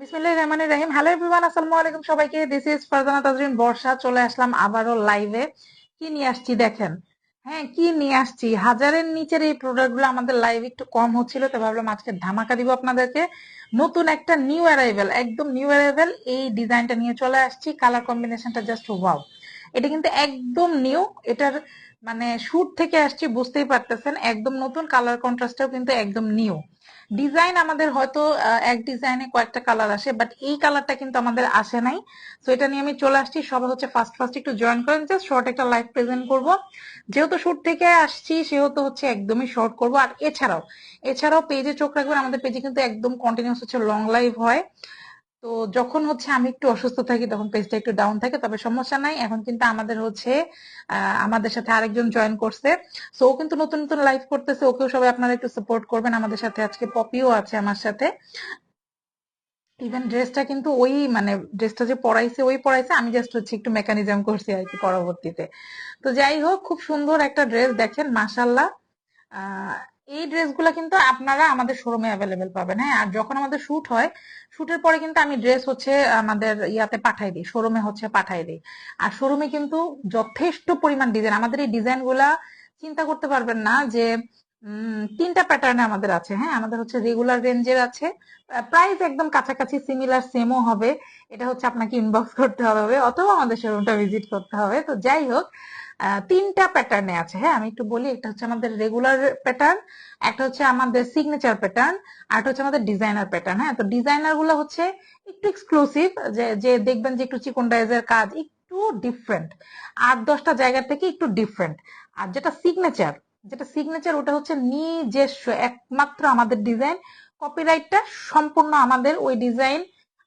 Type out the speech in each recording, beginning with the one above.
বিসমিল্লাহ রহমান রহিম। Hello everyone আসসালামু আলাইকুম সবাইকে। দিস ইজ ফারজানা তাজরিন বর্ষা চলে আসলাম আবারও লাইভে কি নিয়ে আসছি দেখেন? হ্যাঁ কি নিয়ে আসছি? হাজারের নিচের এই প্রোডাক্টগুলো আমাদের লাইভ একটু কম হচ্ছিল, তো ভাবলাম আজকে ধামাকা দিব আপনাদেরকে। নতুন একটা নিউ অ্যারাইভেল একদম নিউ অ্যারাইভেল এই ডিজাইনটা নিয়ে চলে আসছি। কালার কম্বিনেশনটা জাস্ট ওয়াও এটা কিন্তু একদম নিউ এটার মানে শুট থেকে আসছি, বুঝতেই পারতেছেন। একদম নতুন কালার কন্ট্রাস্টটাও কিন্তু একদম নিউ ডিজাইন আমাদের হয়তো এক ডিজাইনে কয়েকটা কালার আসে বাট এই কালারটা কিন্তু আমাদের আসে নাই। তো এটা নিয়ে আমি চলে আসছি, সবাই হচ্ছে ফার্স্ট ফার্স্ট একটু জয়েন করেন জাস্ট শর্ট একটা লাইভ প্রেজেন্ট করব। যেহেতু শুট থেকে আসছি, সেহেতু হচ্ছে একদমই শর্ট করব। আর এছাড়াও এছাড়াও পেজে চোখ রাখবেন, আমাদের পেজে কিন্তু একদম কন্টিনিউস হচ্ছে লং লাইভ হয়। তো যখন হচ্ছে আমি একটু অসুস্থ থাকি, তখন পেজটা একটু ডাউন থাকে, তবে সমস্যা নাই। এখন কিন্তু আমাদের হচ্ছে আমাদের সাথে আরেকজন জয়েন করছে। সো ও কিন্তু নতুন নতুন লাইভ করতেছে। ওকেও সবাই আপনারা একটু সাপোর্ট করবেন। আমাদের সাথে আজকে পপিও আছে আমার সাথে। ইভেন ড্রেসটা কিন্তু ওই মানে ড্রেসটা যে পরাইছে, ওই পরাইছে। আমি জাস্ট হচ্ছে একটু মেকানিজম করছি আর কি পরবর্তীতে। তো যাই হোক, খুব সুন্দর একটা ড্রেস দেখেন মাসাল্লাহ এই ড্রেসগুলো কিন্তু আপনারা আমাদের শোরুমে অ্যাভেলেবেল পাবেন হ্যাঁ? আর যখন আমাদের শুট হয় শুটের পরে কিন্তু আমি ড্রেস হচ্ছে আমাদের ইয়াতে পাঠাই দিই শোরুমে হচ্ছে পাঠাই দিই। আর শোরুমে কিন্তু যথেষ্ট পরিমাণ ডিজাইন আমাদের এই ডিজাইনগুলা চিন্তা করতে পারবেন না যে তিনটা প্যাটার্নে আমাদের আছে হ্যাঁ? আমাদের হচ্ছে রেগুলার রেঞ্জের আছে প্রাইস একদম কাছাকাছি সিমিলার সেমও হবে। এটা হচ্ছে আপনাকে ইনবক্স করতে হবে অথবা আমাদের শোরুমটা ভিজিট করতে হবে। তো যাই হোক তিনটা প্যাটার্নে আছে। হ্যাঁ আমি একটু বলি, একটা হচ্ছে আমাদের রেগুলার প্যাটার্ন একটা হচ্ছে আমাদের সিগনেচার প্যাটার্ন আর হচ্ছে আমাদের ডিজাইনার প্যাটার্ন হ্যাঁ তো ডিজাইনারগুলো হচ্ছে একটু এক্সক্লুসিভ যে যে দেখবেন যে একটু চিকন ডাইজের কাজ একটু ডিফারেন্ট আট দশটা জায়গা থেকে একটু ডিফারেন্ট আর যেটা সিগনেচার যেটা সিগনেচার ওটা হচ্ছে নিজস্ব, একমাত্র আমাদের ডিজাইন কপিরাইটটা সম্পূর্ণ আমাদের ওই ডিজাইন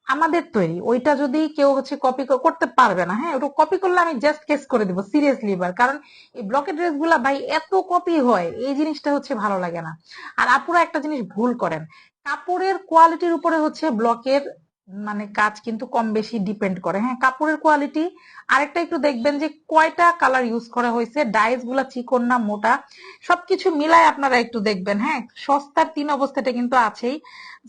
আমাদের তৈরি। ওইটা যদি কেউ হচ্ছে কপি করতে পারবে না হ্যাঁ ওটা কপি করলে আমি জাস্ট কেস করে দিব সিরিয়াসলি এবার। কারণ এই ব্লকের ড্রেসগুলা ভাই এত কপি হয়, এই জিনিসটা হচ্ছে ভালো লাগে না। আর আপুরা একটা জিনিস ভুল করেন। কাপড়ের কোয়ালিটির উপরে হচ্ছে ব্লকের মানে কাজ কিন্তু কম বেশি ডিপেন্ড করে। হ্যাঁ কাপড়ের কোয়ালিটি আরেকটা একটু দেখবেন যে কয়টা কালার ইউজ করা হয়েছে ডাইসগুলা চিকন না মোটা, সবকিছু মিলায় আপনারা একটু দেখবেন। হ্যাঁ সস্তার তিন অবস্থাটা কিন্তু আছেই।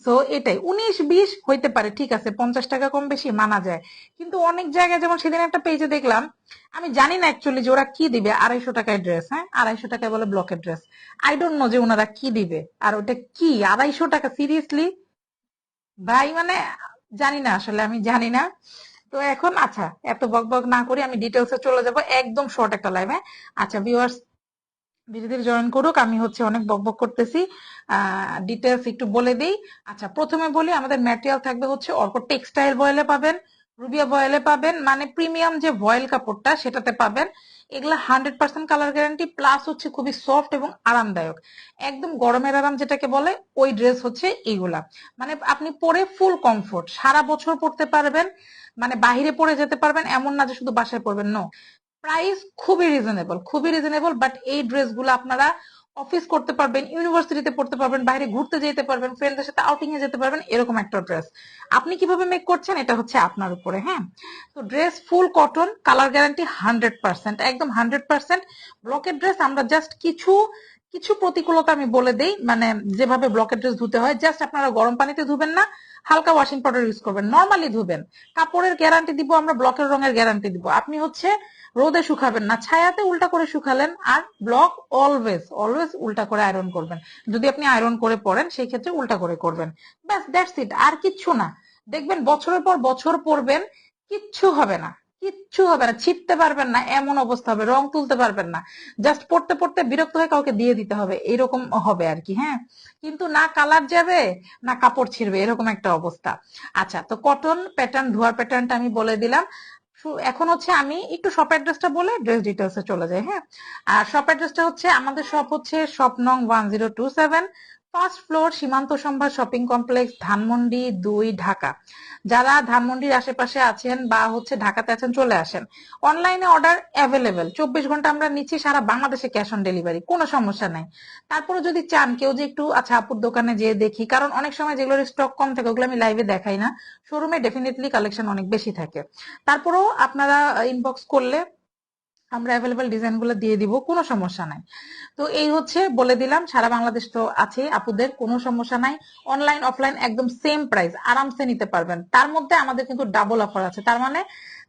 তো এটাই। উনিশ, বিশ হইতে পারে, ঠিক আছে, পঞ্চাশ টাকা কম বেশি মানা যায়। কিন্তু অনেক জায়গায় যেমন সেদিন একটা পেজে দেখলাম, আমি জানি না অ্যাকচুয়ালি যে ওরা কি দিবে, আড়াইশো টাকায় ড্রেস হ্যাঁ আড়াইশো টাকায় বলে ব্লকের ড্রেস আই ডোন্ট নো যে ওনারা কি দিবে, আর ওটা কি? আড়াইশো টাকা সিরিয়াসলি ভাই মানে জানি না আসলে আমি জানি না তো এখন আচ্ছা এত বক বক না করি আমি ডিটেলসে চলে যাব, একদম শর্ট একটা লাইভ হ্যাঁ আচ্ছা ভিউয়ার্স ধীরে ধীরে জয়েন করুক, আমি হচ্ছে অনেক বক বক করতেছি ডিটেলস একটু বলে দিই। আচ্ছা প্রথমে বলি, আমাদের ম্যাটেরিয়াল থাকবে হচ্ছে অর্ক টেক্সটাইল ভয়েলে পাবেন, রুবিয়া ভয়েলে পাবেন মানে প্রিমিয়াম যে ভয়েল কাপড়টা, সেটাতে পাবেন। এগুলা hundred percent colour guarantee plus হচ্ছে খুবই সফট এবং আরামদায়ক। একদম গরমের আরাম যেটাকে বলে, ওই ড্রেস হচ্ছে এইগুলা মানে আপনি পরে ফুল কমফোর্ট সারা বছর পরতে পারবেন মানে বাহিরে পরে যেতে পারবেন, এমন না যে শুধু বাসায় পরবেন নো প্রাইস খুবই রিজনেবল খুবই রিজনেবল বাট এই ড্রেসগুলো আপনারা অফিস করতে পারবেন, ইউনিভার্সিটিতে পড়তে পারবেন, বাইরে ঘুরতে যেতে পারবেন, ফ্রেন্ডদের সাথে আউটিং এ যেতে পারবেন, এরকম একটা ড্রেস আপনি কীভাবে মেক করছেন এটা হচ্ছে আপনার উপরে হ্যাঁ? তো dress full cotton colour guarantee hundred percent একদম হান্ড্রেড পার্সেন্ট ব্লকের ড্রেস আমরা জাস্ট কিছু কিছু প্রতিকূলতা আমি বলে দেই মানে যেভাবে ব্লকের ড্রেস ধুতে হয় জাস্ট আপনারা গরম পানিতে ধুবেন না, হালকা ওয়াশিং পাউডার ইউজ করবেন নর্মালি ধুবেন। কাপড়ের গ্যারান্টি দিব আমরা ব্লকের রঙের গ্যারান্টি দিব। আপনি হচ্ছে রোদে শুকাবেন না, ছায়াতে উল্টা করে শুকালেন আর ব্লক অলওয়েজ অলওয়েজ উল্টা করে আয়রন করবেন। যদি আপনি আয়রন করে পরেন সেই ক্ষেত্রে উল্টা করে করবেন। ব্যাস দ্যাটস ইট আর কিচ্ছু না। দেখবেন বছরের পর বছর পরবেন কিচ্ছু হবে না। কিচ্ছু হবে না ছিপতে পারবেন না, এমন অবস্থা হবে, রং তুলতে পারবেন না। জাস্ট পড়তে পড়তে বিরক্ত হয়ে কাউকে দিয়ে দিতে হবে, এরকম হবে আর কি হ্যাঁ? কিন্তু না কালার যাবে, না কাপড় ছিঁড়বে, এরকম একটা অবস্থা। আচ্ছা তো কটন প্যাটার্ন ধোয়ার প্যাটার্নটা আমি বলে দিলাম। এখন হচ্ছে আমি একটু শপ অ্যাড্রেসটা বলে ড্রেস ডিটেলসে চলে যাই হ্যাঁ? আর শপ অ্যাড্রেসটা হচ্ছে, আমাদের শপ হচ্ছে শপ নং one zero two seven first floor Simanta Sambhar shopping complex Dhanmondi দুই, ঢাকা। যারা ধানমন্ডির আশেপাশে আছেন বা হচ্ছে ঢাকাতে আছেন, চলে আসেন। অনলাইনে অর্ডার অ্যাভেলেবেল। চব্বিশ ঘণ্টা আমরা নিচ্ছি সারা বাংলাদেশে ক্যাশ অন ডেলিভারি, কোনো সমস্যা নাই। তারপরে যদি চান, কেউ যে একটু আচ্ছা আপুর দোকানে যেয়ে দেখি, কারণ অনেক সময় যেগুলোর স্টক কম থাকে, ওগুলো আমি লাইভে দেখাই না। শোরুমে ডেফিনেটলি কালেকশন অনেক বেশি থাকে। তারপরেও আপনারা ইনবক্স করলে আমরা অ্যাভেলেবেল ডিজাইনগুলো দিয়ে দিব, কোনো সমস্যা নাই। তো এই হচ্ছে বলে দিলাম, সারা বাংলাদেশ তো আছে আপুদের, কোনো সমস্যা নাই। অনলাইন অফলাইন একদম সেম প্রাইস আরামসে নিতে পারবেন। তার মধ্যে আমাদের কিন্তু ডাবল অফার আছে। তার মানে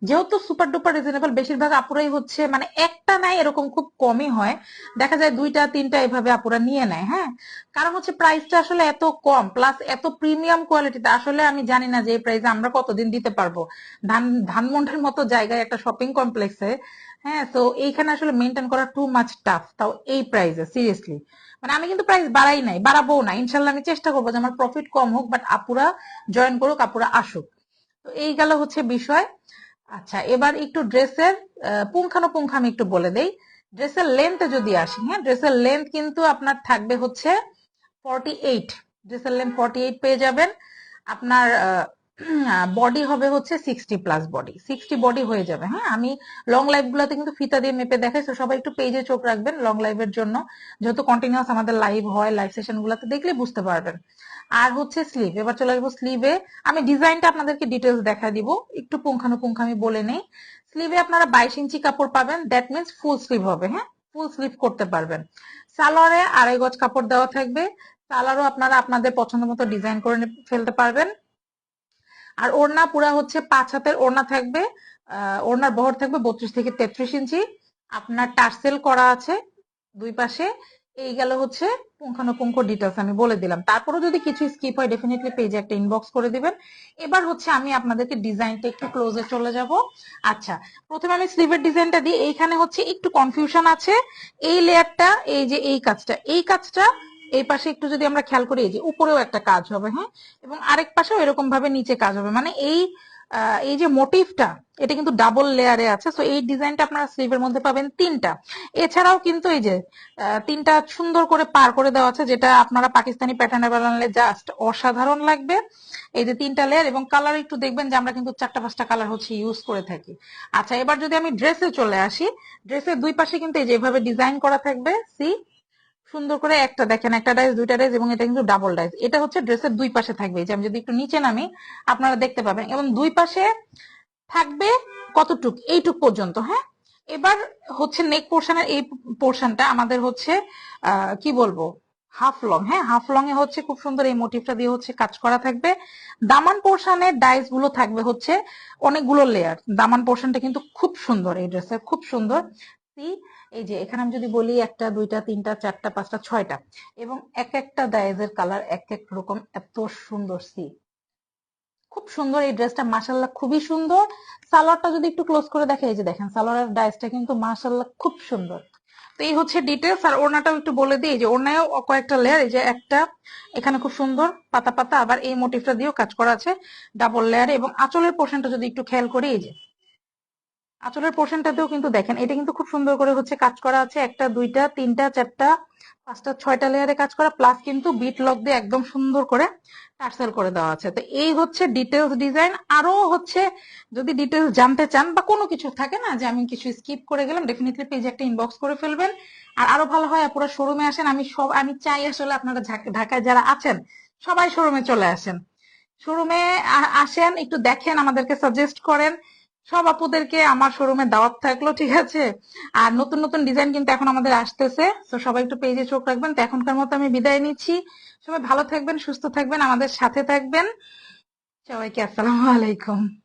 যেহেতু সুপার ডুপার রিজনেবল বেশিরভাগ আপুরাই হচ্ছে মানে একটা নাই, এরকম খুব কমই হয়। দেখা যায় দুইটা, তিনটা এভাবে আপুরা নিয়ে নেয় হ্যাঁ? কারণ হচ্ছে প্রাইসটা আসলে এত কম প্লাস এত প্রিমিয়াম কোয়ালিটিতে আসলে আমি জানি না যে এই প্রাইসে আমরা কতদিন দিতে পারব। ধান, ধানমন্ডির মতো জায়গায় একটা শপিং কমপ্লেক্সে হ্যাঁ তো এইখানে আসলে মেনটেন করা টু মাচ টাফ তাও এই প্রাইসে সিরিয়াসলি মানে আমি কিন্তু প্রাইস বাড়াই নাই বাড়াবো না। ইনশাল্লাহ আমি চেষ্টা করব যে আমার প্রফিট কম হোক বাট আপুরা জয়েন করুক, আপুরা আসুক। তো এই গেল হচ্ছে বিষয়। আচ্ছা এবার একটু ড্রেসের পুঙ্খানুপুঙ্খ আমি একটু বলে দেই। ড্রেসের লেন্থে যদি আসি হ্যাঁ ড্রেসের লেন্থ কিন্তু আপনার থাকবে হচ্ছে ফর্টি এইট ড্রেসের লেন্থ ফর্টি এইট পেয়ে যাবেন। আপনার বডি হবে হচ্ছে sixty plus body sixty body হয়ে যাবে হ্যাঁ? আমি লং লাইভ গুলাতে কিন্তু ফিতা দিয়ে মেপে দেখাই তো সবাই একটু পেজে চোখ রাখবেন লং লাইভের জন্য। যেহেতু কন্টিনিউয়াস আমাদের লাইভ হয় লাইভ সেশন গুলাতে দেখলে বুঝতে পারবেন। আর হচ্ছে স্লিভ এবার চলে আসব স্লিভে আমি ডিজাইনটা আপনাদেরকে ডিটেলস দেখা দিব, একটু পুঙ্খানুপুঙ্খ আমি বলে নেই। স্লিভে আপনারা বাইশ ইঞ্চি কাপড় পাবেন দ্যাট মিনস ফুল স্লিভ হবে হ্যাঁ? ফুল স্লিভ করতে পারবেন। সালোয়ারে আড়াই গজ কাপড় দেওয়া থাকবে। সালোয়ারও আপনারা আপনাদের পছন্দ মতো ডিজাইন করে ফেলতে পারবেন। আর ওড়না পুরা হচ্ছে পাঁচ হাতের ওড়না থাকবে ওড়নার বহর থাকবে বত্রিশ থেকে তেত্রিশ ইঞ্চি। আপনার টার্সেল করা আছে দুই পাশে। এই গেল হচ্ছে পুঙ্খানুপুঙ্খ ডিটেলস আমি বলে দিলাম। তারপরেও যদি কিছু স্কিপ হয় ডেফিনেটলি পেজে একটা ইনবক্স করে দিবেন। এবার হচ্ছে আমি আপনাদেরকে ডিজাইনটা একটু ক্লোজে চলে যাব। আচ্ছা প্রথমে আমি স্লিভের ডিজাইনটা দিই। এইখানে হচ্ছে একটু কনফিউশন আছে। এই লেয়ারটা এই যে এই কাজটা এই কাজটা এই পাশে একটু যদি আমরা খেয়াল করি যে উপরেও একটা কাজ হবে হ্যাঁ? এবং আরেক পাশেও এরকম ভাবে নিচে কাজ হবে। মানে এই এই যে মোটিভটা, এটা কিন্তু ডাবল লেয়ারে আছে। সো এই ডিজাইনটা আপনারা স্লিভের মধ্যে পাবেন তিনটা। এছাড়াও কিন্তু এই যে তিনটা সুন্দর করে পার করে দেওয়া আছে, যেটা আপনারা পাকিস্তানি প্যাটার্নে বানালে জাস্ট অসাধারণ লাগবে। এই যে তিনটা লেয়ার এবং কালার একটু দেখবেন যে আমরা কিন্তু চারটা পাঁচটা কালার হচ্ছে ইউজ করে থাকি। আচ্ছা এবার যদি আমি ড্রেসে চলে আসি ড্রেসের দুই পাশে কিন্তু এই যে এভাবে ডিজাইন করা থাকবে। সি সুন্দর করে একটা দেখেন, একটা ডাইস দুইটা ডাইস এবং এটা কিন্তু ডাবল ডাইস এটা হচ্ছে ড্রেসের দুই পাশে থাকবে। যে আমি যদি একটু নিচে নামি, আপনারা দেখতে পাবেন। এবং দুই পাশে থাকবে কতটুক? এইটুক পর্যন্ত হ্যাঁ? এবার হচ্ছে নেক পোর্শনের এই পোর্শনটা আমাদের হচ্ছে কি বলব? হাফ লং হ্যাঁ? হাফ লং এ হচ্ছে খুব সুন্দর এই মোটিভটা দিয়ে হচ্ছে কাজ করা থাকবে। দামান পোর্শনের ডাইসগুলো থাকবে হচ্ছে অনেকগুলো লেয়ার দামান পোর্শনটা কিন্তু খুব সুন্দর এই ড্রেসের খুব সুন্দর। সি এই যে এখানে আমি যদি বলি একটা, দুইটা, তিনটা, চারটা, পাঁচটা, ছয়টা, এবং এক একটা ডাইজের কালার এক এক রকম এত সুন্দর সি খুব সুন্দর এই ড্রেসটা মাসাল্লাহ খুবই সুন্দর। সালোয়ারটা যদি একটু ক্লোজ করে দেখে, এই যে দেখেন, সালোয়ারের ডাইসটা কিন্তু মাসাল্লাহ খুব সুন্দর। তো এই হচ্ছে ডিটেলস আর ওড়নাটাও একটু বলে দিই যে ওড়নায়ও কয়েকটা লেয়ার এই যে একটা, এখানে খুব সুন্দর, পাতা পাতা, আবার এই মোটিভটা দিয়েও কাজ করা আছে ডাবল লেয়ারে এবং আঁচলের পোর্শনটা যদি একটু খেয়াল করি, এই যে আঁচলের পোর্শনটাতেও কিন্তু দেখেন, এটা কিন্তু খুব সুন্দর করে হচ্ছে কাজ করা আছে। একটা, দুইটা, তিনটা, চারটা, পাঁচটা, ছয়টা লেয়ারে কাজ করা প্লাস কিন্তু বিট লক দিয়ে একদম সুন্দর করে টার্সেল করে দেওয়া আছে। তো এই হচ্ছে ডিটেলস ডিজাইন আরও হচ্ছে যদি ডিটেলস জানতে চান বা কোনো কিছু থাকে না যে আমি কিছু স্কিপ করে গেলাম ডেফিনেটলি পেজে একটা ইনবক্স করে ফেলবেন। আর আরও ভালো হয় পুরো শোরুমে আসেন, আমি সব, আমি চাই আসলে আপনারা ঢাকায় যারা আছেন, সবাই শোরুমে চলে আসেন। শোরুমে আসেন, একটু দেখেন, আমাদেরকে সাজেস্ট করেন। সব আপুদেরকে আমার শোরুমে দাওয়াত থাকল, ঠিক আছে? আর নতুন নতুন ডিজাইন কিন্তু এখন আমাদের আসতেছে। তো সবাই একটু পেজে চোখ রাখবেন। তো এখনকার মতো আমি বিদায় নিচ্ছি। সবাই ভালো থাকবেন, সুস্থ থাকবেন, আমাদের সাথে থাকবেন। সবাইকে আসসালামু আলাইকুম।